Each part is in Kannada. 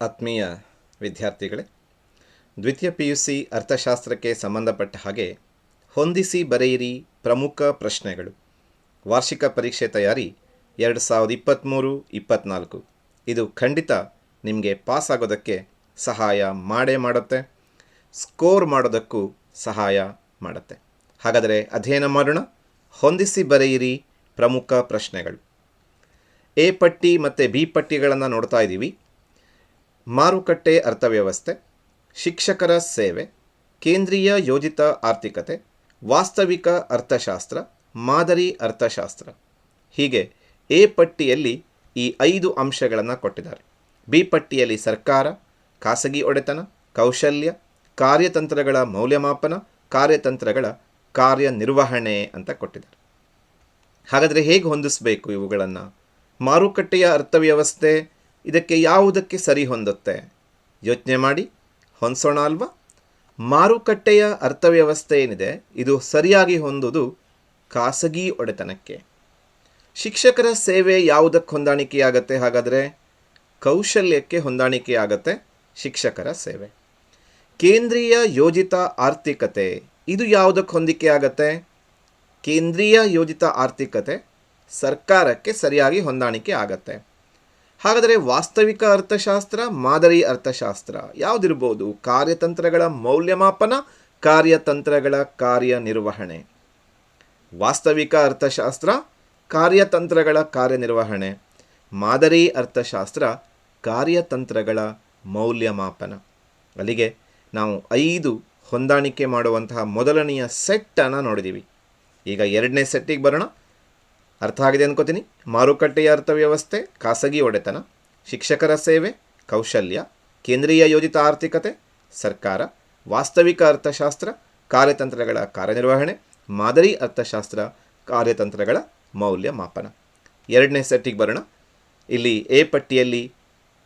ಆತ್ಮೀಯ ವಿದ್ಯಾರ್ಥಿಗಳೇ, ದ್ವಿತೀಯ ಪಿ ಯು ಸಿ ಅರ್ಥಶಾಸ್ತ್ರಕ್ಕೆ ಸಂಬಂಧಪಟ್ಟ ಹಾಗೆ ಹೊಂದಿಸಿ ಬರೆಯಿರಿ ಪ್ರಮುಖ ಪ್ರಶ್ನೆಗಳು. ವಾರ್ಷಿಕ ಪರೀಕ್ಷೆ ತಯಾರಿ ಎರಡು ಸಾವಿರದ ಇಪ್ಪತ್ತ್ಮೂರು ಇಪ್ಪತ್ತ್ನಾಲ್ಕು ಇದು ಖಂಡಿತ ನಿಮಗೆ ಪಾಸ್ ಆಗೋದಕ್ಕೆ ಸಹಾಯ ಮಾಡೇ ಮಾಡುತ್ತೆ, ಸ್ಕೋರ್ ಮಾಡೋದಕ್ಕೂ ಸಹಾಯ ಮಾಡುತ್ತೆ. ಹಾಗಾದರೆ ಅಧ್ಯಯನ ಮಾಡೋಣ, ಹೊಂದಿಸಿ ಬರೆಯಿರಿ ಪ್ರಮುಖ ಪ್ರಶ್ನೆಗಳು. ಎ ಪಟ್ಟಿ ಮತ್ತು ಬಿ ಪಟ್ಟಿಗಳನ್ನು ನೋಡ್ತಾ ಇದ್ದೀವಿ ಮಾರುಕಟ್ಟೆ ಅರ್ಥವ್ಯವಸ್ಥೆ, ಶಿಕ್ಷಕರ ಸೇವೆ, ಕೇಂದ್ರೀಯ ಯೋಜಿತ ಆರ್ಥಿಕತೆ, ವಾಸ್ತವಿಕ ಅರ್ಥಶಾಸ್ತ್ರ, ಮಾದರಿ ಅರ್ಥಶಾಸ್ತ್ರ. ಹೀಗೆ ಎ ಪಟ್ಟಿಯಲ್ಲಿ ಈ ಐದು ಅಂಶಗಳನ್ನು ಕೊಟ್ಟಿದ್ದಾರೆ. ಬಿ ಪಟ್ಟಿಯಲ್ಲಿ ಸರ್ಕಾರ, ಖಾಸಗಿ ಒಡೆತನ, ಕೌಶಲ್ಯ, ಕಾರ್ಯತಂತ್ರಗಳ ಮೌಲ್ಯಮಾಪನ, ಕಾರ್ಯತಂತ್ರಗಳ ಕಾರ್ಯನಿರ್ವಹಣೆ ಅಂತ ಕೊಟ್ಟಿದ್ದಾರೆ. ಹಾಗಾದರೆ ಹೇಗೆ ಹೊಂದಿಸಬೇಕು ಇವುಗಳನ್ನು? ಮಾರುಕಟ್ಟೆಯ ಅರ್ಥವ್ಯವಸ್ಥೆ ಇದಕ್ಕೆ ಯಾವುದಕ್ಕೆ ಸರಿ ಹೊಂದುತ್ತೆ? ಯೋಚನೆ ಮಾಡಿ. ಹೊಂದಿಸೋಣ ಅಲ್ವಾ? ಮಾರುಕಟ್ಟೆಯ ಅರ್ಥವ್ಯವಸ್ಥೆ ಏನಿದೆ? ಇದು ಸರಿಯಾಗಿ ಹೊಂದುವುದು ಖಾಸಗಿ ಒಡೆತನಕ್ಕೆ. ಶಿಕ್ಷಕರ ಸೇವೆ ಯಾವುದಕ್ಕೆ ಹೊಂದಾಣಿಕೆಯಾಗತ್ತೆ ಹಾಗಾದರೆ? ಕೌಶಲ್ಯಕ್ಕೆ ಹೊಂದಾಣಿಕೆಯಾಗತ್ತೆ ಶಿಕ್ಷಕರ ಸೇವೆ. ಕೇಂದ್ರೀಯ ಯೋಜಿತ ಆರ್ಥಿಕತೆ, ಇದು ಯಾವುದಕ್ಕೆ ಹೊಂದಿಕೆ ಆಗತ್ತೆ ಕೇಂದ್ರೀಯ ಯೋಜಿತ ಆರ್ಥಿಕತೆ ಸರ್ಕಾರಕ್ಕೆ ಸರಿಯಾಗಿ ಹೊಂದಾಣಿಕೆ ಆಗತ್ತೆ. ಹಾಗಾದರೆ ವಾಸ್ತವಿಕ ಅರ್ಥಶಾಸ್ತ್ರ, ಮಾದರಿ ಅರ್ಥಶಾಸ್ತ್ರ ಯಾವುದಿರ್ಬೋದು? ಕಾರ್ಯತಂತ್ರಗಳ ಮೌಲ್ಯಮಾಪನ, ಕಾರ್ಯತಂತ್ರಗಳ ಕಾರ್ಯನಿರ್ವಹಣೆ. ವಾಸ್ತವಿಕ ಅರ್ಥಶಾಸ್ತ್ರ, ಕಾರ್ಯತಂತ್ರಗಳ ಕಾರ್ಯನಿರ್ವಹಣೆ. ಮಾದರಿ ಅರ್ಥಶಾಸ್ತ್ರ, ಕಾರ್ಯತಂತ್ರಗಳ ಮೌಲ್ಯಮಾಪನ. ಅಲ್ಲಿಗೆ ನಾವು ಐದು ಹೊಂದಾಣಿಕೆ ಮಾಡುವಂತಹ ಮೊದಲನೆಯ ಸೆಟ್ಟನ್ನು ನೋಡಿದ್ದೀವಿ. ಈಗ ಎರಡನೇ ಸೆಟ್ಟಿಗೆ ಬರೋಣ. ಅರ್ಥ ಆಗಿದೆ ಅನ್ಕೋತೀನಿ. ಮಾರುಕಟ್ಟೆಯ ಅರ್ಥವ್ಯವಸ್ಥೆ, ಖಾಸಗಿ ಒಡೆತನ, ಶಿಕ್ಷಕರ ಸೇವೆ, ಕೌಶಲ್ಯ, ಕೇಂದ್ರೀಯ ಯೋಜಿತ ಆರ್ಥಿಕತೆ, ಸರ್ಕಾರ, ವಾಸ್ತವಿಕ ಅರ್ಥಶಾಸ್ತ್ರ, ಕಾರ್ಯತಂತ್ರಗಳ ಕಾರ್ಯನಿರ್ವಹಣೆ, ಮಾದರಿ ಅರ್ಥಶಾಸ್ತ್ರ ಕಾರ್ಯತಂತ್ರಗಳ ಮೌಲ್ಯಮಾಪನ. ಎರಡನೇ ಸೆಟ್ಟಿಗೆ ಬರೋಣ. ಇಲ್ಲಿ ಎ ಪಟ್ಟಿಯಲ್ಲಿ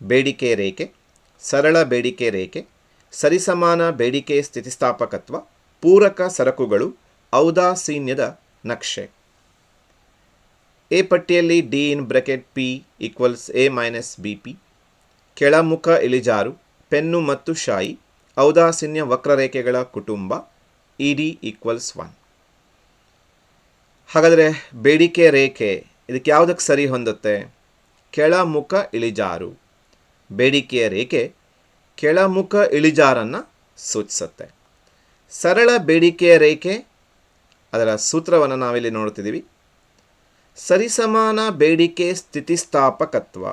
ಬೇಡಿಕೆ ರೇಖೆ, ಸರಳ ಬೇಡಿಕೆ ರೇಖೆ, ಸರಿಸಮಾನ ಬೇಡಿಕೆ ಸ್ಥಿತಿಸ್ಥಾಪಕತ್ವ, ಪೂರಕ ಸರಕುಗಳು, ಔದಾಸೀನ್ಯದ ನಕ್ಷೆ. ಎ ಪಟ್ಟಿಯಲ್ಲಿ D in bracket P equals A minus B P ಕೆಳಮುಖ ಇಳಿಜಾರು, ಪೆನ್ನು ಮತ್ತು ಶಾಯಿ, ಔದಾಸೀನ್ಯ ವಕ್ರರೇಖೆಗಳ ಕುಟುಂಬ ಇ ಡಿ ಈಕ್ವಲ್ಸ್ ಒನ್ ಹಾಗಾದರೆ ಬೇಡಿಕೆ ರೇಖೆ ಇದಕ್ಕೆ ಯಾವುದಕ್ಕೆ ಸರಿ ಹೊಂದುತ್ತೆ? ಕೆಳಮುಖ ಇಳಿಜಾರು. ಬೇಡಿಕೆಯ ರೇಖೆ ಕೆಳಮುಖ ಇಳಿಜಾರನ್ನು ಸೂಚಿಸುತ್ತೆ. ಸರಳ ಬೇಡಿಕೆಯ ರೇಖೆ ಅದರ ಸೂತ್ರವನ್ನು ನಾವಿಲ್ಲಿ ನೋಡ್ತಿದ್ದೀವಿ. ಸರಿಸಮಾನ ಬೇಡಿಕೆ ಸ್ಥಿತಿಸ್ಥಾಪಕತ್ವ.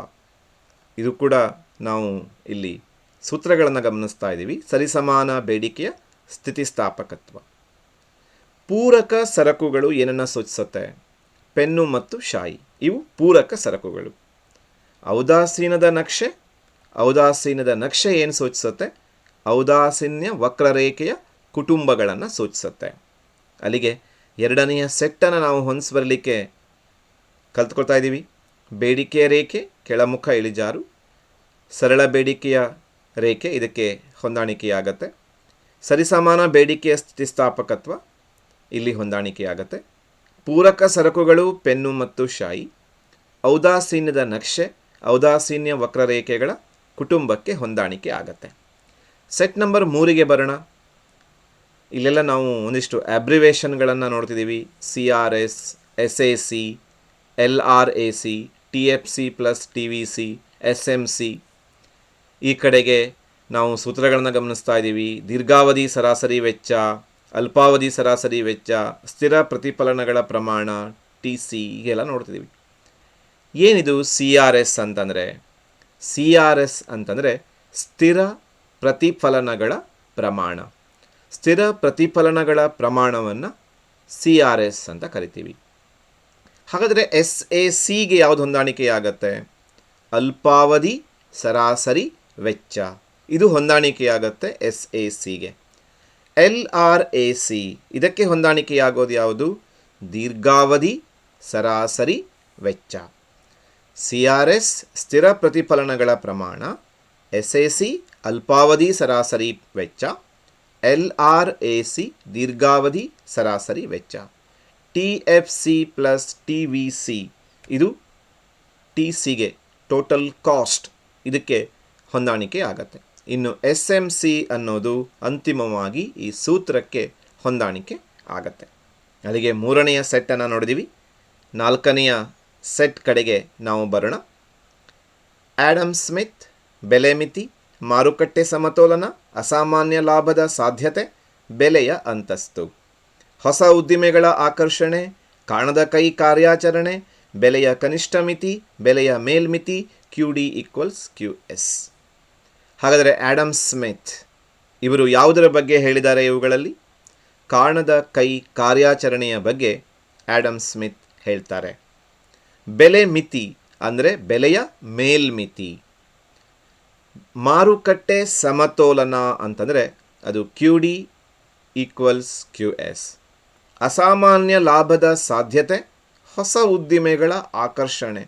ಇದು ಕೂಡ ನಾವು ಇಲ್ಲಿ ಸೂತ್ರಗಳನ್ನು ಗಮನಿಸ್ತಾ ಇದ್ದೀವಿ. ಸರಿಸಮಾನ ಬೇಡಿಕೆಯ ಸ್ಥಿತಿಸ್ಥಾಪಕತ್ವ. ಪೂರಕ ಸರಕುಗಳು ಏನನ್ನು ಸೂಚಿಸುತ್ತೆ? ಪೆನ್ನು ಮತ್ತು ಶಾಯಿ. ಇವು ಪೂರಕ ಸರಕುಗಳು. ಔದಾಸೀನದ ನಕ್ಷೆ. ಔದಾಸೀನದ ನಕ್ಷೆ ಏನು ಸೂಚಿಸುತ್ತೆ? ಔದಾಸೀನ್ಯ ವಕ್ರರೇಖೆಯ ಕುಟುಂಬಗಳನ್ನು ಸೂಚಿಸುತ್ತೆ. ಅಲ್ಲಿಗೆ ಎರಡನೆಯ ಸೆಟ್ಟನ್ನು ನಾವು ಹೊಂದಿಸಿ ಬರಲಿಕ್ಕೆ ಕಲ್ತ್ಕೊಳ್ತಾ ಇದ್ದೀವಿ. ಬೇಡಿಕೆಯ ರೇಖೆ, ಕೆಳಮುಖ ಇಳಿಜಾರು. ಸರಳ ಬೇಡಿಕೆಯ ರೇಖೆ, ಇದಕ್ಕೆ ಹೊಂದಾಣಿಕೆಯಾಗತ್ತೆ. ಸರಿಸಮಾನ ಬೇಡಿಕೆಯ ಸ್ಥಿತಿಸ್ಥಾಪಕತ್ವ ಇಲ್ಲಿ ಹೊಂದಾಣಿಕೆಯಾಗತ್ತೆ. ಪೂರಕ ಸರಕುಗಳು, ಪೆನ್ನು ಮತ್ತು ಶಾಯಿ. ಔದಾಸೀನ್ಯದ ನಕ್ಷೆ, ಔದಾಸೀನ್ಯ ವಕ್ರರೇಖೆಗಳ ಕುಟುಂಬಕ್ಕೆ ಹೊಂದಾಣಿಕೆ ಆಗತ್ತೆ. ಸೆಟ್ ನಂಬರ್ ಮೂರಿಗೆ ಬರೋಣ. ಇಲ್ಲೆಲ್ಲ ನಾವು ಒಂದಿಷ್ಟು ಅಬ್ರಿವೇಷನ್ಗಳನ್ನು ನೋಡ್ತಿದ್ದೀವಿ. C R S S A C L R A C T F C plus T V C S M C ಈ ಕಡೆಗೆ ನಾವು ಸೂತ್ರಗಳನ್ನು ಗಮನಿಸ್ತಾ ಇದ್ದೀವಿ. ದೀರ್ಘಾವಧಿ ಸರಾಸರಿ ವೆಚ್ಚ, ಅಲ್ಪಾವಧಿ ಸರಾಸರಿ ವೆಚ್ಚ, ಸ್ಥಿರ ಪ್ರತಿಫಲನಗಳ ಪ್ರಮಾಣ ಟಿ ಸಿ ಹೀಗೆಲ್ಲ ನೋಡ್ತಿದ್ದೀವಿ. ಏನಿದು ಸಿ ಆರ್ ಎಸ್ ಅಂತಂದರೆ? ಸಿ ಆರ್ ಎಸ್ ಅಂತಂದರೆ ಸ್ಥಿರ ಪ್ರತಿಫಲನಗಳ ಪ್ರಮಾಣ. ಸ್ಥಿರ ಪ್ರತಿಫಲನಗಳ ಪ್ರಮಾಣವನ್ನು ಸಿ ಆರ್ ಎಸ್ ಅಂತ ಕರಿತೀವಿ. ಹಾಗಾದರೆ ಎಸ್ ಎ ಸಿಗೆ ಯಾವುದು ಹೊಂದಾಣಿಕೆಯಾಗತ್ತೆ? ಅಲ್ಪಾವಧಿ, ಸರಾಸರಿ, ವೆಚ್ಚ. ಇದು ಹೊಂದಾಣಿಕೆಯಾಗತ್ತೆ ಎಸ್ ಎ ಸಿಗೆ. ಎಲ್ ಆರ್ ಎ ಸಿ, ಇದಕ್ಕೆ ಹೊಂದಾಣಿಕೆಯಾಗೋದು ಯಾವುದು? ದೀರ್ಘಾವಧಿ, ಸರಾಸರಿ, ವೆಚ್ಚ. ಸಿ ಆರ್ ಎಸ್ ಸ್ಥಿರ ಪ್ರತಿಫಲನಗಳ ಪ್ರಮಾಣ, ಎಸ್ ಎ ಸಿ, ಅಲ್ಪಾವಧಿ, ಸರಾಸರಿ, ವೆಚ್ಚ. ಎಲ್ ಆರ್ ಎ ಸಿ, ದೀರ್ಘಾವಧಿ, ಸರಾಸರಿ, ವೆಚ್ಚ. T F C plus T V C ಇದು ಟಿ ಸಿಗೆ ಟೋಟಲ್ ಕಾಸ್ಟ್ ಇದಕ್ಕೆ ಹೊಂದಾಣಿಕೆ ಆಗತ್ತೆ. ಇನ್ನು ಎಸ್ ಎಂ ಸಿ ಅನ್ನೋದು ಅಂತಿಮವಾಗಿ ಈ ಸೂತ್ರಕ್ಕೆ ಹೊಂದಾಣಿಕೆ ಆಗತ್ತೆ. ಅಲ್ಲಿಗೆ ಮೂರನೆಯ ಸೆಟ್ಟನ್ನು ನೋಡಿದ್ದೀವಿ ನಾಲ್ಕನೆಯ ಸೆಟ್ ಕಡೆಗೆ ನಾವು ಬರೋಣ. ಆ್ಯಡಮ್ ಸ್ಮಿತ್ ಬೆಲೆ ಮಿತಿ, ಮಾರುಕಟ್ಟೆ ಸಮತೋಲನ, ಅಸಾಮಾನ್ಯ ಲಾಭದ ಸಾಧ್ಯತೆ, ಬೆಲೆಯ ಅಂತಸ್ತು. ಹೊಸ ಉದ್ದಿಮೆಗಳ ಆಕರ್ಷಣೆ, ಕಾಣದ ಕೈ ಕಾರ್ಯಾಚರಣೆ, ಬೆಲೆಯ ಕನಿಷ್ಠ ಮಿತಿ, ಬೆಲೆಯ ಮೇಲ್ಮಿತಿ Q D equals Q S ಹಾಗಾದರೆ ಆ್ಯಡಮ್ ಸ್ಮಿತ್, ಇವರು ಯಾವುದರ ಬಗ್ಗೆ ಹೇಳಿದ್ದಾರೆ ಇವುಗಳಲ್ಲಿ? ಕಾಣದ ಕೈ ಕಾರ್ಯಾಚರಣೆಯ ಬಗ್ಗೆ ಆ್ಯಡಮ್ ಸ್ಮಿತ್ ಹೇಳ್ತಾರೆ. ಬೆಲೆ ಮಿತಿ ಅಂದರೆ ಬೆಲೆಯ ಮೇಲ್ಮಿತಿ ಮಾರುಕಟ್ಟೆ ಸಮತೋಲನ ಅಂತಂದರೆ ಅದು Q D equals Q S ಅಸಾಮಾನ್ಯ ಲಾಭದ ಸಾಧ್ಯತೆ, ಹೊಸ ಉದ್ದಿಮೆಗಳ ಆಕರ್ಷಣೆ.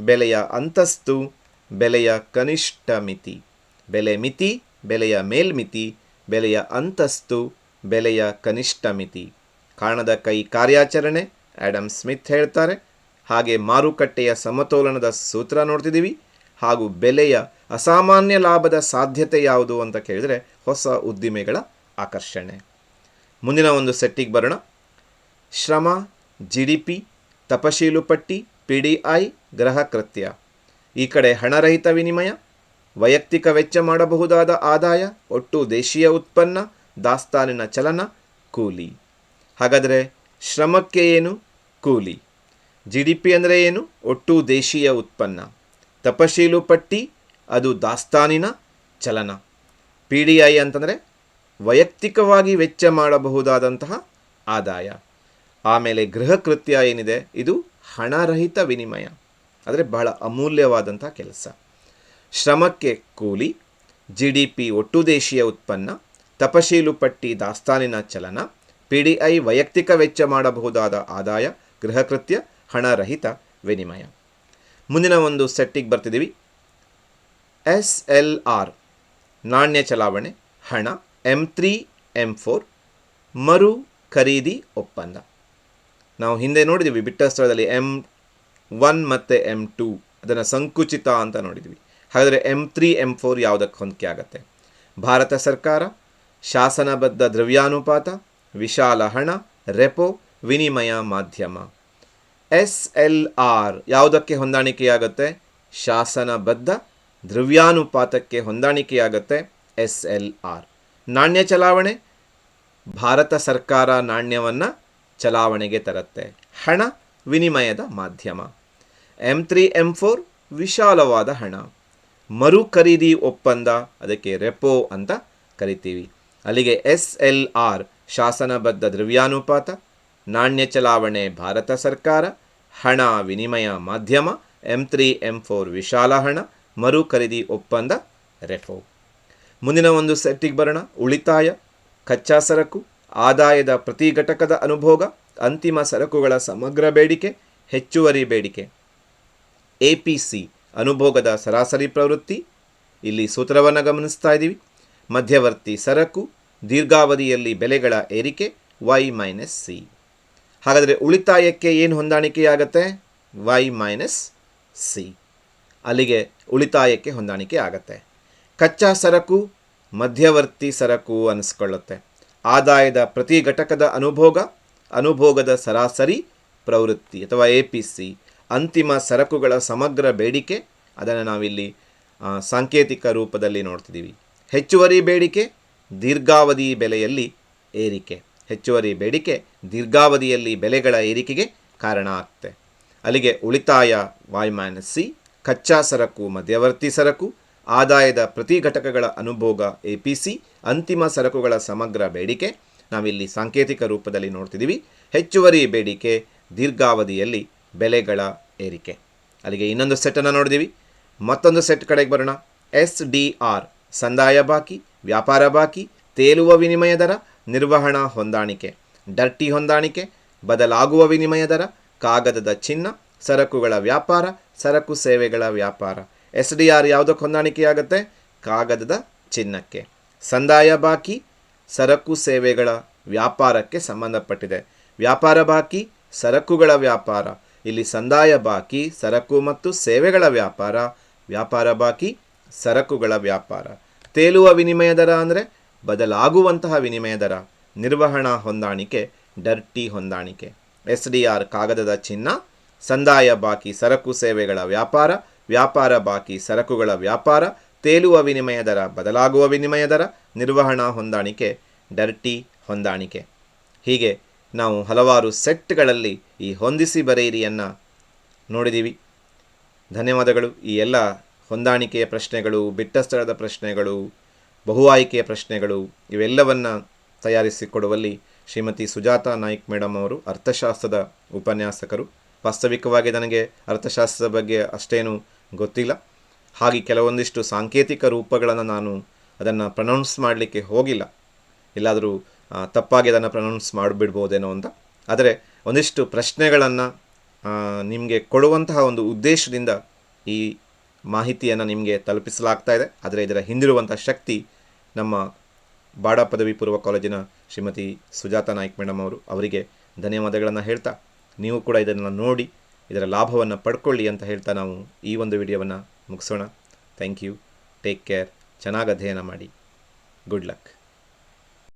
ಬೆಲೆಯ ಅಂತಸ್ತು, ಬೆಲೆಯ ಕನಿಷ್ಠ ಮಿತಿ. ಬೆಲೆ ಮಿತಿ, ಬೆಲೆಯ ಮೇಲ್ಮಿತಿ. ಬೆಲೆಯ ಅಂತಸ್ತು, ಬೆಲೆಯ ಕನಿಷ್ಠ ಮಿತಿ. ಕಾಣದ ಕೈ ಕಾರ್ಯಾಚರಣೆ ಆ್ಯಡಮ್ ಸ್ಮಿತ್ ಹೇಳ್ತಾರೆ. ಹಾಗೆ ಮಾರುಕಟ್ಟೆಯ ಸಮತೋಲನದ ಸೂತ್ರ ನೋಡ್ತಿದ್ದೀವಿ. ಹಾಗೂ ಬೆಲೆಯ ಅಸಾಮಾನ್ಯ ಲಾಭದ ಸಾಧ್ಯತೆ ಯಾವುದು ಅಂತ ಕೇಳಿದರೆ ಹೊಸ ಉದ್ದಿಮೆಗಳ ಆಕರ್ಷಣೆ. ಮುಂದಿನ ಒಂದು ಸೆಟ್ಟಿಗೆ ಬರೋಣ. ಶ್ರಮ, ಜಿ ಡಿ ಪಿ, ತಪಶೀಲು ಪಟ್ಟಿ, ಪಿ ಡಿ ಐ, ಗ್ರಹ ಕೃತ್ಯ. ಈ ಕಡೆ ಹಣರಹಿತ ವಿನಿಮಯ, ವೈಯಕ್ತಿಕ ವೆಚ್ಚ ಮಾಡಬಹುದಾದ ಆದಾಯ, ಒಟ್ಟು ದೇಶೀಯ ಉತ್ಪನ್ನ, ದಾಸ್ತಾನಿನ ಚಲನ, ಕೂಲಿ. ಹಾಗಾದರೆ ಶ್ರಮಕ್ಕೆ ಏನು? ಕೂಲಿ. ಜಿ ಡಿ ಪಿ ಅಂದರೆ ಏನು? ಒಟ್ಟು ದೇಶೀಯ ಉತ್ಪನ್ನ. ತಪಶೀಲು ಪಟ್ಟಿ, ಅದು ದಾಸ್ತಾನಿನ ಚಲನ. ಪಿ ಡಿ ಐ ಅಂತಂದರೆ ವೈಯಕ್ತಿಕವಾಗಿ ವೆಚ್ಚ ಮಾಡಬಹುದಾದಂತಹ ಆದಾಯ. ಆಮೇಲೆ ಗೃಹ ಕೃತ್ಯ ಏನಿದೆ? ಇದು ಹಣರಹಿತ ವಿನಿಮಯ. ಅಂದರೆ ಬಹಳ ಅಮೂಲ್ಯವಾದಂಥ ಕೆಲಸ. ಶ್ರಮಕ್ಕೆ ಕೂಲಿ ಜಿ ಡಿ ಪಿ ಒಟ್ಟು ದೇಶೀಯ ಉತ್ಪನ್ನ, ತಪಶೀಲು ಪಟ್ಟಿ ದಾಸ್ತಾನಿನ ಚಲನ ಪಿ ಡಿ ಐ ವೈಯಕ್ತಿಕ ವೆಚ್ಚ ಮಾಡಬಹುದಾದ ಆದಾಯ ಗೃಹ ಕೃತ್ಯ ಹಣರಹಿತ ವಿನಿಮಯ. ಮುಂದಿನ ಒಂದು ಸೆಟ್ಟಿಗೆ ಬರ್ತಿದ್ದೀವಿ. ಎಸ್ ಎಲ್ ಆರ್ ನಾಣ್ಯ ಚಲಾವಣೆ, ಹಣ ಎಂ ತ್ರೀ ಎಂ ಫೋರ್, ಮರು ಖರೀದಿ ಒಪ್ಪಂದ. ನಾವು ಹಿಂದೆ ನೋಡಿದ್ದೀವಿ ಬಿಟ್ಟ ಸ್ಥಳದಲ್ಲಿ ಎಂ ಒನ್ ಮತ್ತು ಎಂ ಟೂ ಅದನ್ನು ಸಂಕುಚಿತ ಅಂತ ನೋಡಿದ್ವಿ. ಹಾಗಾದರೆ ಎಂ ತ್ರೀ ಎಂ ಫೋರ್ ಯಾವುದಕ್ಕೆ ಹೊಂದಿಕೆ ಆಗುತ್ತೆ? ಭಾರತ ಸರ್ಕಾರ, ಶಾಸನಬದ್ಧ ದ್ರವ್ಯಾನುಪಾತ, ವಿಶಾಲ ಹಣ, ರೆಪೋ, ವಿನಿಮಯ ಮಾಧ್ಯಮ. ಎಸ್ ಎಲ್ ಆರ್ ಯಾವುದಕ್ಕೆ ಹೊಂದಾಣಿಕೆಯಾಗುತ್ತೆ? ಶಾಸನಬದ್ಧ ದ್ರವ್ಯಾನುಪಾತಕ್ಕೆ ಹೊಂದಾಣಿಕೆಯಾಗುತ್ತೆ ಎಸ್ ಎಲ್ ಆರ್ ನಾಣ್ಯ ಚಲಾವಣೆ, ಭಾರತ ಸರ್ಕಾರ ನಾಣ್ಯವನ್ನು ಚಲಾವಣೆಗೆ ತರುತ್ತೆ. ಹಣ ವಿನಿಮಯದ ಮಾಧ್ಯಮ. ಎಂ ತ್ರೀ ಎಂ ಫೋರ್ ವಿಶಾಲವಾದ ಹಣ. ಮರು ಖರೀದಿ ಒಪ್ಪಂದ, ಅದಕ್ಕೆ ರೆಪೋ ಅಂತ ಕರಿತೀವಿ. ಅಲ್ಲಿಗೆ ಎಸ್ ಎಲ್ ಆರ್ ಶಾಸನಬದ್ಧ ದ್ರವ್ಯಾನುಪಾತ, ನಾಣ್ಯ ಚಲಾವಣೆ ಭಾರತ ಸರ್ಕಾರ, ಹಣ ವಿನಿಮಯ ಮಾಧ್ಯಮ ಎಂ ತ್ರೀ ಎಂ ಫೋರ್ ವಿಶಾಲ ಹಣ, ಮರು ಖರೀದಿ ಒಪ್ಪಂದ ರೆಫೋ ಮುಂದಿನ ಒಂದು ಸೆಟ್ಟಿಗೆ ಬರೋಣ. ಉಳಿತಾಯ, ಕಚ್ಚಾ ಸರಕು ಆದಾಯದ ಪ್ರತಿ ಘಟಕದ ಅನುಭೋಗ, ಅಂತಿಮ ಸರಕುಗಳ ಸಮಗ್ರ ಬೇಡಿಕೆ, ಹೆಚ್ಚುವರಿ ಬೇಡಿಕೆ. ಎ ಅನುಭೋಗದ ಸರಾಸರಿ ಪ್ರವೃತ್ತಿ. ಇಲ್ಲಿ ಸೂತ್ರವನ್ನು ಗಮನಿಸ್ತಾ ಇದ್ದೀವಿ. ಮಧ್ಯವರ್ತಿ ಸರಕು, ದೀರ್ಘಾವಧಿಯಲ್ಲಿ ಬೆಲೆಗಳ ಏರಿಕೆ, ವೈ ಮೈನಸ್ ಸಿ. ಹಾಗಾದರೆ ಉಳಿತಾಯಕ್ಕೆ ಏನು ಹೊಂದಾಣಿಕೆಯಾಗತ್ತೆ? Y minus C. ಅಲ್ಲಿಗೆ ಉಳಿತಾಯಕ್ಕೆ ಹೊಂದಾಣಿಕೆ ಆಗತ್ತೆ. ಕಚ್ಚಾ ಸರಕು, ಮಧ್ಯವರ್ತಿ ಸರಕು ಅನಿಸ್ಕೊಳ್ಳುತ್ತೆ. ಆದಾಯದ ಪ್ರತಿ ಘಟಕದ ಅನುಭೋಗ, ಅನುಭೋಗದ ಸರಾಸರಿ, ಪ್ರವೃತ್ತಿ ಅಥವಾ ಎ ಪಿ ಸಿ ಅಂತಿಮ ಸರಕುಗಳ ಸಮಗ್ರ ಬೇಡಿಕೆ, ಅದನ್ನು ನಾವಿಲ್ಲಿ ಸಾಂಕೇತಿಕ ರೂಪದಲ್ಲಿ ನೋಡ್ತಿದ್ದೀವಿ. ಹೆಚ್ಚುವರಿ ಬೇಡಿಕೆ, ದೀರ್ಘಾವಧಿ ಬೆಲೆಯಲ್ಲಿ ಏರಿಕೆ. ಹೆಚ್ಚುವರಿ ಬೇಡಿಕೆ, ದೀರ್ಘಾವಧಿಯಲ್ಲಿ ಬೆಲೆಗಳ ಏರಿಕೆಗೆ ಕಾರಣ ಆಗುತ್ತೆ ಅಲ್ಲಿಗೆ ಉಳಿತಾಯ ವಾಯ್ ಕಚ್ಚಾ ಸರಕು, ಮಧ್ಯವರ್ತಿ ಸರಕು ಆದಾಯದ ಪ್ರತಿ ಘಟಕಗಳ ಅನುಭೋಗ ಎ ಪಿ ಸಿ ಅಂತಿಮ ಸರಕುಗಳ ಸಮಗ್ರ ಬೇಡಿಕೆ. ನಾವಿಲ್ಲಿ ಸಾಂಕೇತಿಕ ರೂಪದಲ್ಲಿ ನೋಡ್ತಿದ್ದೀವಿ ಹೆಚ್ಚುವರಿ ಬೇಡಿಕೆ, ದೀರ್ಘಾವಧಿಯಲ್ಲಿ ಬೆಲೆಗಳ ಏರಿಕೆ. ಅಲ್ಲಿಗೆ ಇನ್ನೊಂದು ಸೆಟ್ಟನ್ನು ನೋಡಿದ್ದೀವಿ ಮತ್ತೊಂದು ಸೆಟ್ ಕಡೆಗೆ ಬರೋಣ. ಎಸ್ ಡಿ ಆರ್ ಸಂದಾಯ ಬಾಕಿ, ವ್ಯಾಪಾರ ಬಾಕಿ, ತೇಲುವ ವಿನಿಮಯ ದರ, ನಿರ್ವಹಣಾ ಹೊಂದಾಣಿಕೆ. ಡರ್ಟಿ ಹೊಂದಾಣಿಕೆ, ಬದಲಾಗುವ ವಿನಿಮಯ ದರ, ಕಾಗದದ ಚಿನ್ನ, ಸರಕುಗಳ ವ್ಯಾಪಾರ, ಸರಕು ಸೇವೆಗಳ ವ್ಯಾಪಾರ. ಎಸ್ ಡಿ ಆರ್ ಯಾವುದಕ್ಕೆ ಹೊಂದಾಣಿಕೆಯಾಗುತ್ತೆ? ಕಾಗದದ ಚಿನ್ನಕ್ಕೆ. ಸಂದಾಯ ಬಾಕಿ, ಸರಕು ಸೇವೆಗಳ ವ್ಯಾಪಾರಕ್ಕೆ ಸಂಬಂಧಪಟ್ಟಿದೆ. ವ್ಯಾಪಾರ ಬಾಕಿ, ಸರಕುಗಳ ವ್ಯಾಪಾರ. ಇಲ್ಲಿ ಸಂದಾಯ ಬಾಕಿ, ಸರಕು ಮತ್ತು ಸೇವೆಗಳ ವ್ಯಾಪಾರ. ವ್ಯಾಪಾರ ಬಾಕಿ, ಸರಕುಗಳ ವ್ಯಾಪಾರ. ತೇಲುವ ವಿನಿಮಯ ದರ ಅಂದರೆ ಬದಲಾಗುವಂತಹ ವಿನಿಮಯ ದರ. ನಿರ್ವಹಣಾ ಹೊಂದಾಣಿಕೆ, ಡರ್ಟಿ ಹೊಂದಾಣಿಕೆ. ಎಸ್ ಡಿ ಆರ್ ಕಾಗದದ ಚಿನ್ನ, ಸಂದಾಯ ಬಾಕಿ, ಸರಕು ಸೇವೆಗಳ ವ್ಯಾಪಾರ ವ್ಯಾಪಾರ, ಬಾಕಿ, ಸರಕುಗಳ ವ್ಯಾಪಾರ, ತೇಲುವ ವಿನಿಮಯ ದರ, ಬದಲಾಗುವ ವಿನಿಮಯ ದರ, ನಿರ್ವಹಣಾ ಹೊಂದಾಣಿಕೆ, ಡರ್ಟಿ ಹೊಂದಾಣಿಕೆ. ಹೀಗೆ ನಾವು ಹಲವಾರು ಸೆಟ್ಗಳಲ್ಲಿ ಈ ಹೊಂದಿಸಿ ಬರೆಯಿರಿಯನ್ನು ನೋಡಿದ್ದೀವಿ ಧನ್ಯವಾದಗಳು. ಈ ಎಲ್ಲ ಹೊಂದಾಣಿಕೆಯ ಪ್ರಶ್ನೆಗಳು, ಬಿಟ್ಟ ಸ್ಥಳದ ಪ್ರಶ್ನೆಗಳು, ಬಹು ಆಯ್ಕೆಯ ಪ್ರಶ್ನೆಗಳು, ಇವೆಲ್ಲವನ್ನು ತಯಾರಿಸಿಕೊಡುವಲ್ಲಿ ಶ್ರೀಮತಿ ಸುಜಾತಾ ನಾಯ್ಕ್ ಮೇಡಮ್ ಅವರು ಅರ್ಥಶಾಸ್ತ್ರದ ಉಪನ್ಯಾಸಕರು. ವಾಸ್ತವಿಕವಾಗಿ ನನಗೆ ಅರ್ಥಶಾಸ್ತ್ರದ ಬಗ್ಗೆ ಅಷ್ಟೇನು ಗೊತ್ತಿಲ್ಲ. ಹಾಗೆ ಕೆಲವೊಂದಿಷ್ಟು ಸಾಂಕೇತಿಕ ರೂಪಗಳನ್ನು ನಾನು ಅದನ್ನು ಪ್ರನೌನ್ಸ್ ಮಾಡಲಿಕ್ಕೆ ಹೋಗಿಲ್ಲ. ಎಲ್ಲಾದರೂ ತಪ್ಪಾಗಿ ಅದನ್ನು ಪ್ರನೌನ್ಸ್ ಮಾಡಿಬಿಡ್ಬೋದೇನೋ ಅಂತ. ಆದರೆ ಒಂದಿಷ್ಟು ಪ್ರಶ್ನೆಗಳನ್ನು ನಿಮಗೆ ಕೊಡುವಂತಹ ಒಂದು ಉದ್ದೇಶದಿಂದ ಈ ಮಾಹಿತಿಯನ್ನು ನಿಮಗೆ ತಲುಪಿಸಲಾಗ್ತಾ ಇದೆ. ಆದರೆ ಇದರ ಹಿಂದಿರುವಂಥ ಶಕ್ತಿ ನಮ್ಮ ಬಾಡ ಪದವಿ ಪೂರ್ವ ಕಾಲೇಜಿನ ಶ್ರೀಮತಿ ಸುಜಾತಾ ನಾಯ್ಕ್ ಮೇಡಮ್ ಅವರು ಅವರಿಗೆ ಧನ್ಯವಾದಗಳನ್ನು ಹೇಳ್ತಾ, ನೀವು ಕೂಡ ಇದನ್ನು ನೋಡಿ ಇದರ ಲಾಭವನ್ನು ಪಡ್ಕೊಳ್ಳಿ ಅಂತ ಹೇಳ್ತಾ ನಾವು ಈ ಒಂದು ವಿಡಿಯೋವನ್ನು ಮುಗಿಸೋಣ. ಥ್ಯಾಂಕ್ ಯು ಟೇಕ್ ಕೇರ್ ಚೆನ್ನಾಗಿ ಅಧ್ಯಯನ ಮಾಡಿ. Good luck